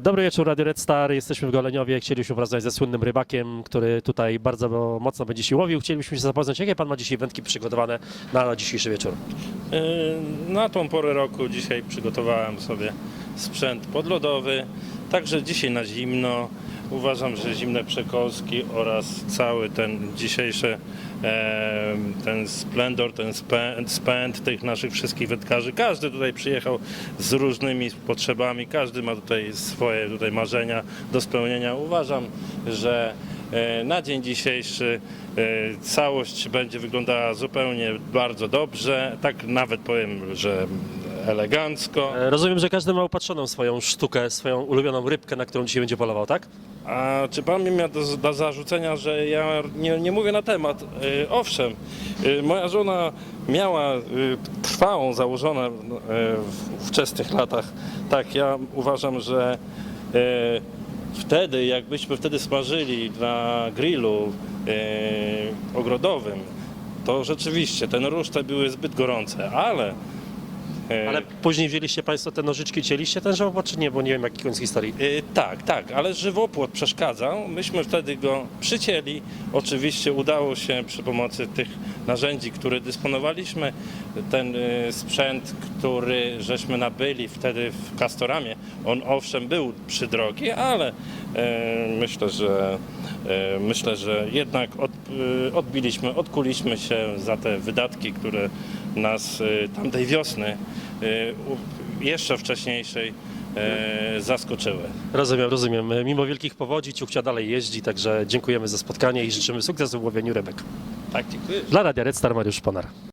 Dobry wieczór, Radio Red Star. Jesteśmy w Goleniowie. Chcieliśmy porozmawiać ze słynnym rybakiem, który tutaj bardzo mocno będzie się łowił. Chcielibyśmy się zapoznać, jakie pan ma dzisiaj wędki przygotowane na dzisiejszy wieczór. Yy, Na tą porę roku dzisiaj przygotowałem sobie sprzęt podlodowy, także dzisiaj na zimno. Uważam, że zimne przekąski oraz cały ten dzisiejszy ten splendor, ten spęd, spęd tych naszych wszystkich wędkarzy. Każdy tutaj przyjechał z różnymi potrzebami, każdy ma tutaj swoje tutaj marzenia do spełnienia. Uważam, że e, na dzień dzisiejszy e, całość będzie wyglądała zupełnie bardzo dobrze, tak nawet powiem, że elegancko. E, Rozumiem, że każdy ma upatrzoną swoją sztukę, swoją ulubioną rybkę, na którą dzisiaj będzie polował, tak? A czy pan mi miał do, do zarzucenia, że ja nie, nie mówię na temat? Y, owszem, y, moja żona miała y, trwałą, założoną y, w wczesnych latach. Tak, ja uważam, że y, wtedy, jakbyśmy wtedy smażyli na grillu y, ogrodowym, to rzeczywiście te noruszcze były zbyt gorące, ale... Ale później wzięliście państwo te nożyczki, cieliście ten żałobot, czy nie? Bo nie wiem, jaki koniec historii. Y, tak, tak, ale żywopłot przeszkadzał. Myśmy wtedy go przycięli. Oczywiście udało się przy pomocy tych narzędzi, które dysponowaliśmy, ten y, sprzęt, który żeśmy nabyli wtedy w Castoramie, on owszem był przydrogi, ale y, myślę, że y, myślę, że jednak od, y, odbiliśmy, odkuliśmy się za te wydatki, które nas y, tamtej wiosny, y, jeszcze wcześniejszej e, zaskoczyły. Rozumiem, rozumiem. Mimo wielkich powodzi ciuchcia dalej jeździ, także dziękujemy za spotkanie i życzymy sukcesu w łowieniu rybek. Tak, dziękuję. Dla Radia Red Star Mariusz Ponar.